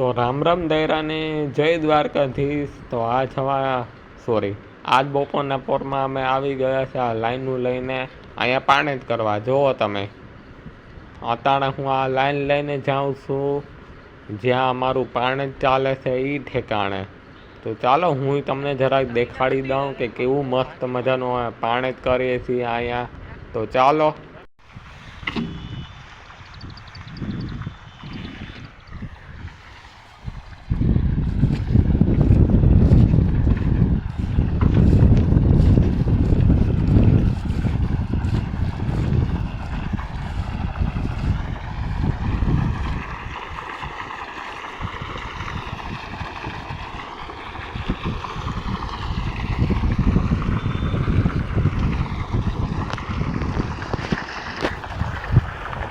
તો રામ રામ દૈરાને જય દ્વારકાધીશ. તો આ છવા સોરી આજ બપોરના પોરમાં અમે આવી ગયા છે આ લાઈનનું લઈને અહીંયા પાણી જ કરવા. જુઓ તમે. અત્યારે હું આ લાઈન લઈને જાઉં છું, જ્યાં અમારું પાણી જ ચાલે છે એ ઠેકાણે. તો ચાલો હું તમને જરાક દેખાડી દઉં કે કેવું મસ્ત મજાનું પાણી જ કરીએ છીએ અહીંયા. તો ચાલો.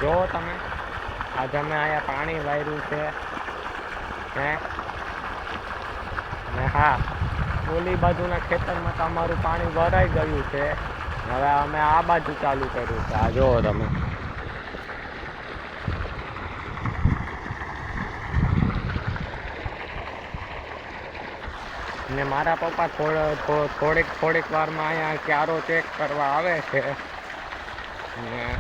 જો તમે. આજે અમે અહીંયા પાણી વાર્યું છે. હે? અને હા, ઓલી બાજુના ખેતરમાં તો અમારું પાણી ભરાઈ ગયું છે. હવે અમે આ બાજુ ચાલુ કર્યું છે. આ જોવો તમે. ને મારા પપ્પા થોડો થોડીક થોડીક વારમાં અહીંયા ક્યારો ચેક કરવા આવે છે. ને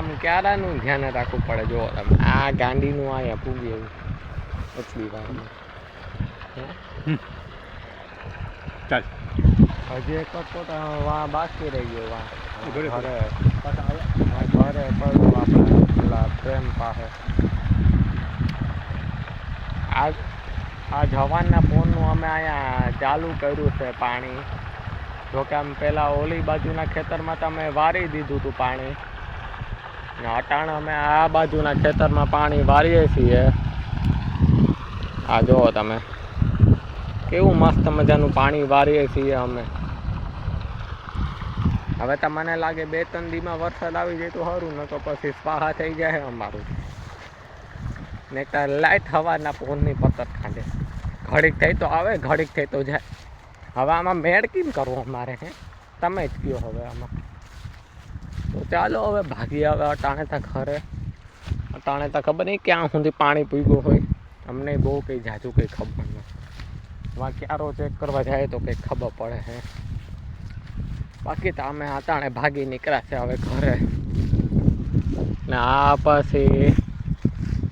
આમ ક્યારાનું ધ્યાન રાખવું પડે જો તમે આ ગાંડીનું અહીંયા પૂગી એવું. એટલી વાર. ચાલ. હજી એક વખત તો વા બાકી રહી ગયો વા. ઘરે ઘરે પડવું આપણે પેલા પ્રેમ પાસે. આ આ જવાનના ફોનનું અમે અહીંયા ચાલુ કર્યું છે પાણી. જોકે આમ પેલા ઓલી બાજુના ખેતરમાં તમે વારી દીધું હતું પાણી. અટાણે અમે આ બાજુના ખેતરમાં પાણી વારીએ છીએ. આ જુઓ તમે. કેવું મસ્ત મજાનું પાણી વારીએ છીએ અમે. હવે તો મને લાગે બે ત્રણ દીમાં વરસાદ આવી જાય તો સારું ન તો પછી સ્વાહા થઈ જાય અમારું. ને તો લાઇટ હવાના ફોનની પતર ખાંડે. ઘડીક થઈ તો આવે, ઘડીક થઈ તો જાય. હવે આમાં મેળ કેમ કરવો અમારે હે? તમે જ કયો હવે આમાં. ચાલો હવે ભાગી આવે અટાણે તા ઘરે. અટાણે તા ખબર નહીં ક્યાં સુધી પાણી પીગું હોય. અમને બહુ કંઈ જાજુ કંઈ ખબર નથી વાં ક્યારો ચેક કરવા જાય તો કંઈ ખબર પડે હે. બાકી તો અમે અટાણે ભાગી નીકળ્યા છે હવે ઘરે. ને આ પછી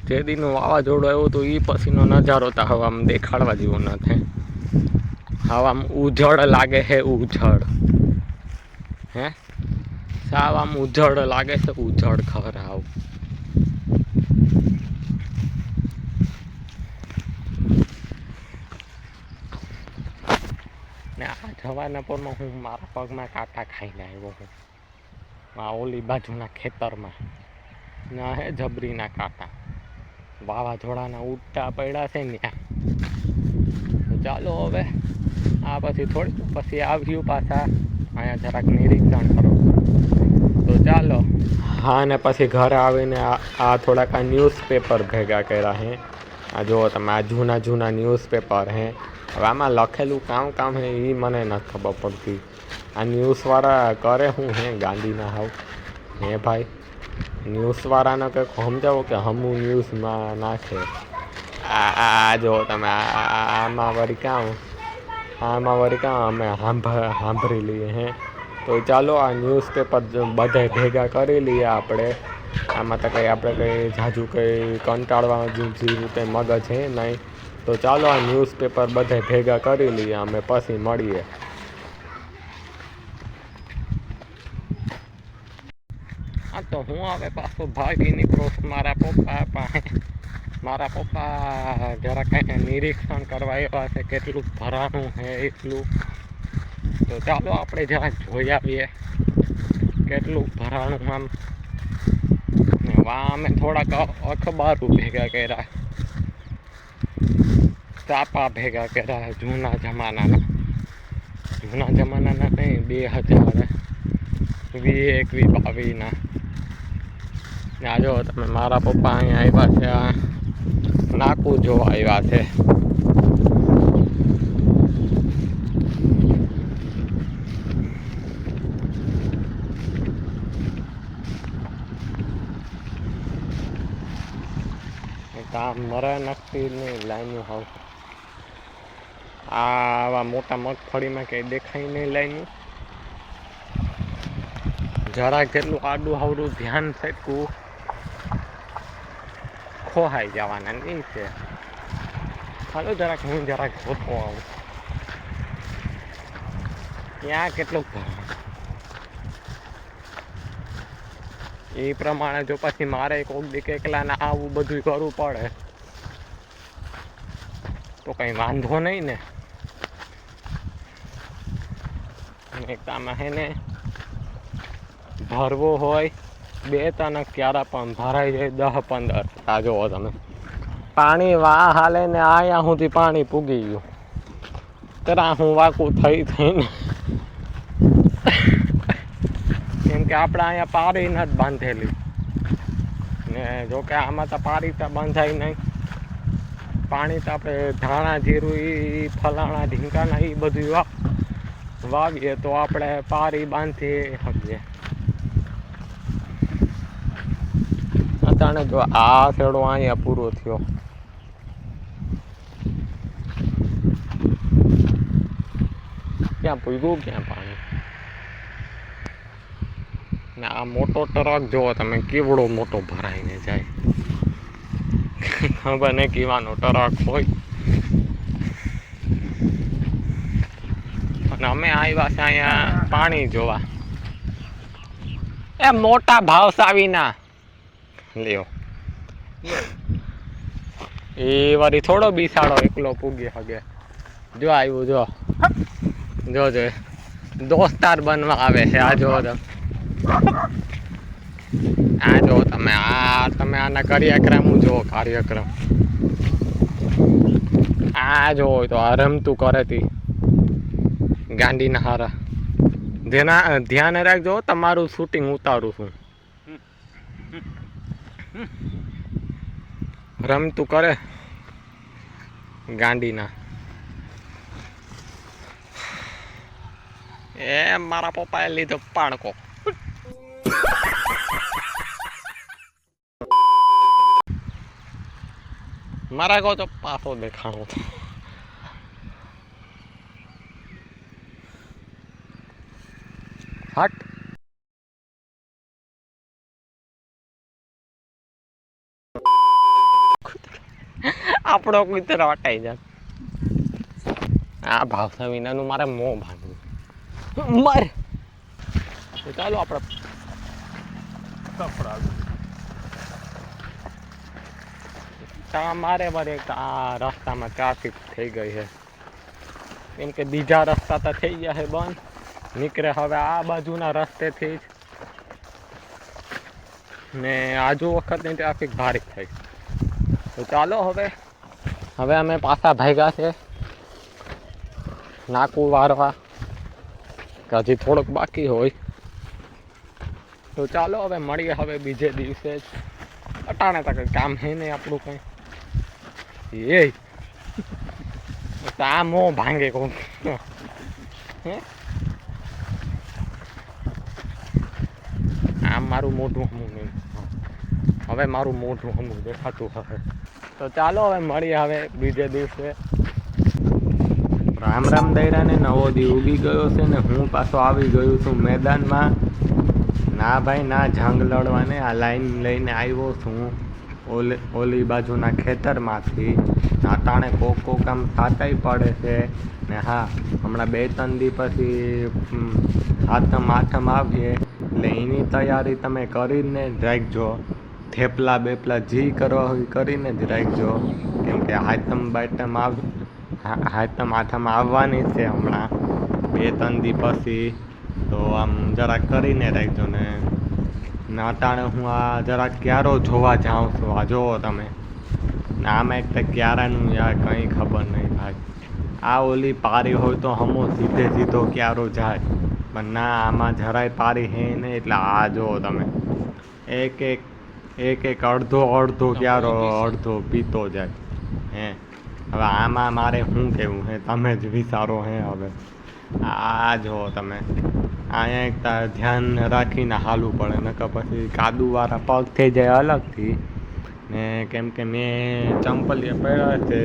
જે દીનું વાવાઝોડું આવ્યું હતું એ પછીનો નજારો તો હવે આમ દેખાડવા જેવો નથી હવે આમ ઉજળ લાગે છે ઉજળ. હે? સાવ આમ ઉજળ લાગે છે, ઉજળ ખબર આવ. ને આ જવાના પરમાં હું મારા પગમાં કાંટા ખાઈને આવ્યો હું. આ ઓલી બાજુના ખેતરમાં. ના હે જબરીના કાંટા. વાવાઝોડાના ઉડતા પડ્યા છે ને ચાલો હવે, આ પછી થોડીક પછી આવ્યું પાછા. અહીંયા જરાક નિરીક્ષણ કરો. તો ચાલો હા ને પછી ઘરે આવીને આ આ થોડાક આ ન્યૂઝપેપર ભેગા કર્યા હે આ જુઓ તમે આ જૂના જૂના ન્યૂઝપેપર હે હવે આમાં લખેલું કામ કામ હે એ મને નથી ખબર પડતી આ ન્યૂઝવાળા કરે શું હે ગાંધીના હાવ હે ભાઈ ન્યૂઝવાળાને કંઈક સમજાવો કે હમું ન્યૂઝમાં નાખે આ આ આ જો તમે આ આ- આ- આમાં વળી કામ આમાં વળી કામ અમે સાંભ સાંભળી લઈએ હે તો ચાલો આ ન્યૂઝપેપર બધાય ભેગા કરી લઈએ આપણે. આમાં તો કંઈ આપણે કંઈ જાજુ કંઈ કંટાળવા જેવું કંઈ મગજ છે નહીં. તો ચાલો આ ન્યૂઝપેપર બધા ભેગા કરી લઈએ, અમે પછી મળીએ. હા, તો હું હવે પાછો નીકળું છું મારા પપ્પા પાસે. મારા પપ્પા જરા કંઈ નિરીક્ષણ કરવા આવ્યા છે, કેટલું ભરાનું છે, એટલું. તો ચાલો આપણે જરા જોઈ આવીએ. કેટલું ભરાણું આમ. ને વા અમે થોડાક અખબારું ભેગા કર્યા. ચાપા ભેગા કર્યા જૂના જમાનાના. જૂના જમાનાના નહીં, બે હજાર વી એકવી બાવીના આ જો તમે મારા પપ્પા અહીંયા આવ્યા છે નાકું જોવા આવ્યા છે. તો આ મરા નહીં લાઈનો હાવ આવા મોટા મગફળીમાં કંઈ દેખાય નહીં લાઈનું જરાક જેટલું આડું હાવડું ધ્યાન થતું ખોહાઈ જવાના નહીં છે. ચાલો જરાક, હું જરાક જોતો આવું. ત્યાં કેટલું એ પ્રમાણે જો પછી મારે કોક દીક એકલાને આવું બધું કરવું પડે. તો કંઈ વાંધો નહીં ને. અને એક હે ને ભરવો હોય બે તને ક્યારે પણ ભરાઈ જાય દહ પંદર. આ જુઓ તમે. પાણી વા હાલે ને આયા સુધી પાણી પૂગી ગયું. તરા હું વાકું થઈ થઈને કેમ કે આપણે અહીંયા પારી નથી બાંધેલી. ને જો કે આમાં તો પારી તો બાંધાય નહીં. પાણી તો આપણે ધાણા જીરું એ ફલાણા ઢીંકાના એ બધું વાગીએ તો આપણે પારી બાંધી શકીએ. અત્યારે જો આ છેડો અહીંયા પૂરો થયો. ક્યાં પૂગ્યું, ક્યાં પાણી ને આ મોટો ટ્રક જુઓ તમે, કેવડો મોટો ભરાઈને જાય. ખબર નહીં કીવાનો ટ્રક હોય. અને અમે આવ્યા છે અહીંયા પાણી જોવા. એ મોટા ભાવસાવીના. લ્યો. એ વળી થોડો બિસાડો, એકલો પૂગી હગે. જો આવ્યું જો. જો જો. દોસ્તાર બનવા આવે છે, આ જો તમે. આ જો તમે, આ તમે આના કાર્યક્રમ જો, કાર્યક્રમ. આ જો તો આ રમતું કરે તી. ગાંડીના હારા. જેના ધ્યાન રાખજો, તમારું શૂટિંગ ઉતારું છું. રમતું કરે. ગાંડીના એ મારા પપ્પાએ લીધો પાણકો. મારા કહો તો પાછો દેખાણો હટ. આપણો કુતરો અટાઈ જાય. આ ભાવસા વિનાનું મારે મોં ભાંગવું. મર. ચાલો આપણે કપડા મારે વરે આ રસ્તામાં ટ્રાફિક થઈ ગઈ છે. કેમ કે બીજા રસ્તા તો થઈ ગયા છે બંધ. નીકળે હવે આ બાજુના રસ્તેથી જ. ને આજુ વખતની ટ્રાફિક ભારે થઈ. તો ચાલો હવે હવે અમે પાછા ભાગ્યા છે. નાકું વારવા, કે હજી થોડુંક બાકી હોય. તો ચાલો હવે મળીએ હવે બીજે દિવસે જ. અટાણે તક કામ હે નહીં આપણું કંઈ. એ તા મો ભાંગે કોણ આમ મારું મોઢું હમું નહીં હવે મારું મોઢું હમું દેખાતું હવે તો ચાલો હવે મળીએ હવે બીજે દિવસે રામ રામ દૈરાને નવો દી ઉગી ગયો છે ને હું પાછો આવી ગયો છું મેદાનમાં ના ભાઈ ના જંગ લડવાને આ લાઈન લઈને આવ્યો છું ઓલે, ઓલી બાજુના ખેતરમાંથી નાતાણે કોક કોક આમ તાતાઈ પડે છે. ને હા, હમણાં બે ત્રણ દી પછી સાતમ આઠમ આવીએ. એટલે એની તૈયારી તમે કરીને જ રાખજો. થેપલા બેપલા જી કરવા હોય કરીને જ રાખજો. કેમ કે હાથમ બાતમ આવ, હા- હાતમ આઠમ આવવાની છે હમણાં. બે ત્રણ દી પછી તો આમ જરાક કરીને રાખજો ને. નાતાણે હું આ જરાક ક્યારો જોવા જાઉં છું. આ જુઓ તમે. ને આમાં એક તો ક્યારાનું યાર કંઈ ખબર નહીં ભાઈ. આ ઓલી પારી હોય તો હમો સીધે સીધો ક્યારો જાય. પણ ના આમાં જરાય પારી હે નહીં. એટલે આ જોવો તમે. એક એક એક એક અડધો અડધો ક્યારો અડધો પીતો જાય. હે. હવે આમાં મારે શું કહેવું હે? તમે જ વિચારો હે હવે. આ જુઓ તમે. અહીંયા એક ધ્યાન રાખીને હાલવું પડે નકર પછી કાદુવાળા પગ થઈ જાય અલગથી. ને કેમ કે મેં ચંપલીએ પહેર્યા છે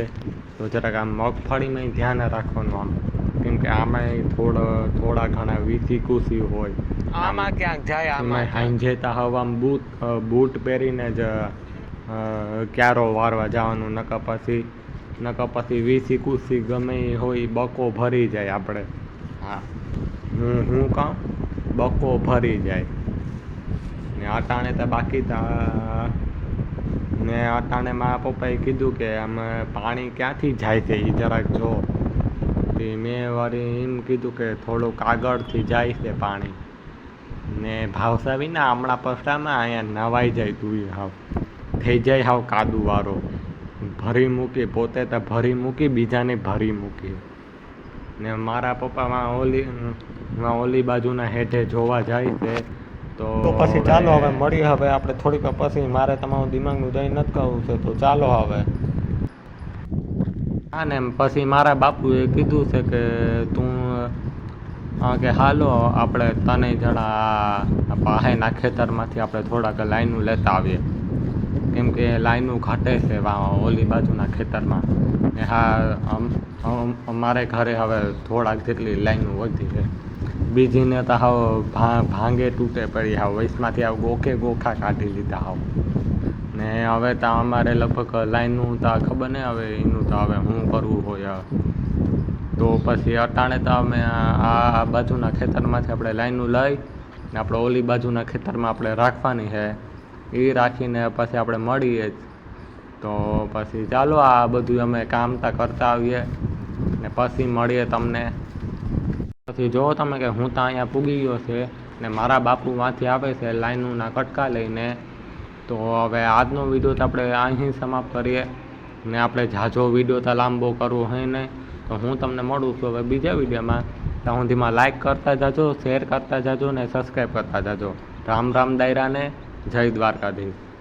તો જરાક આમ મગફળીમાં ધ્યાન રાખવાનું આમ. કેમ કે આમાં થોડો થોડા ઘણા વીસી કુસી હોય. આમાં ક્યાંક જાય આમાં હાંજે તા હવામાં બૂટ બૂટ પહેરીને જ ક્યારો વારવા જવાનું નકર પછી નકર પછી વીસી કુસી ગમે હોય બકો ભરી જાય આપણે. હા. હું હું કહું બકો ભરી જાય. ને અટાણે તો બાકી તા. ને અટાણે મારા પપ્પાએ કીધું કે અમે પાણી ક્યાંથી જાય છે એ જરાક જો. મેં વળી એમ કીધું કે થોડુંક આગળથી જાય છે પાણી. ને ભાવસાવી ના હમણાં પસ્તામાં અહીંયા નવાઈ જાય તું હાવ. થઈ જાય હાવ કાદુવાળો ભરી મૂકી, પોતે તો ભરી મૂકી, બીજાને ભરી મૂકી. ને મારા પપ્પામાં ઓલી માં ઓલી બાજુના હેઠે જોવા જાય છે તો પછી ચાલો હવે મળીએ હવે આપણે થોડીક પછી. મારે તમારું દિમાગનું દહીં નથી કરવું છે તો ચાલો હવે. હા ને પછી મારા બાપુએ કીધું છે કે તું કે હાલો આપણે તને જણા પાસેના ખેતરમાંથી આપણે થોડાક લાઈનું લેતા આવીએ. કેમ કે લાઈનું ઘટે છે ઓલી બાજુના ખેતરમાં. ને હા, અમ અમ- અમારે ઘરે હવે થોડાક જેટલી લાઈનું વધી છે. બીજીને તો હાવ ભાંગે તૂટે પડી હાવ. વૈશમાંથી આવ ગોખે ગોખા કાઢી લીધા હાવ. ને હવે તો અમારે લગભગ લાઈનનું તો ખબર નહીં હવે એનું તો હવે શું કરવું હોય તો પછી અટાણે તો અમે આ બાજુના ખેતરમાંથી આપણે લાઈનનું લઈ ને આપણે ઓલી બાજુના ખેતરમાં આપણે રાખવાની છે. એ રાખીને પછી આપણે મળીએ જ. તો પછી ચાલો આ બધું અમે કામ તા કરતા આવીએ ને પછી મળીએ તમને. પછી જો તમે કે હું તો અહીંયા પૂગી ગયો છે ને મારા બાપુ માંથી આવે છે લાઈનોના કટકા લઈને, તો હવે આજનો વીડિયો તો આપણે અહીં સમાપ્ત કરીએ ને આપણે ઝાઝો વીડિયો તો લાંબો કરવો હોય નહીં. તો હું તમને મળું છું હવે બીજા વિડીયોમાં. ત્યાં સુધીમાં લાઇક કરતા જાજો શેર કરતા જાજો ને સબસ્ક્રાઈબ કરતા જાજો. રામ રામ દાયરાને. જય દ્વારકાધીશ.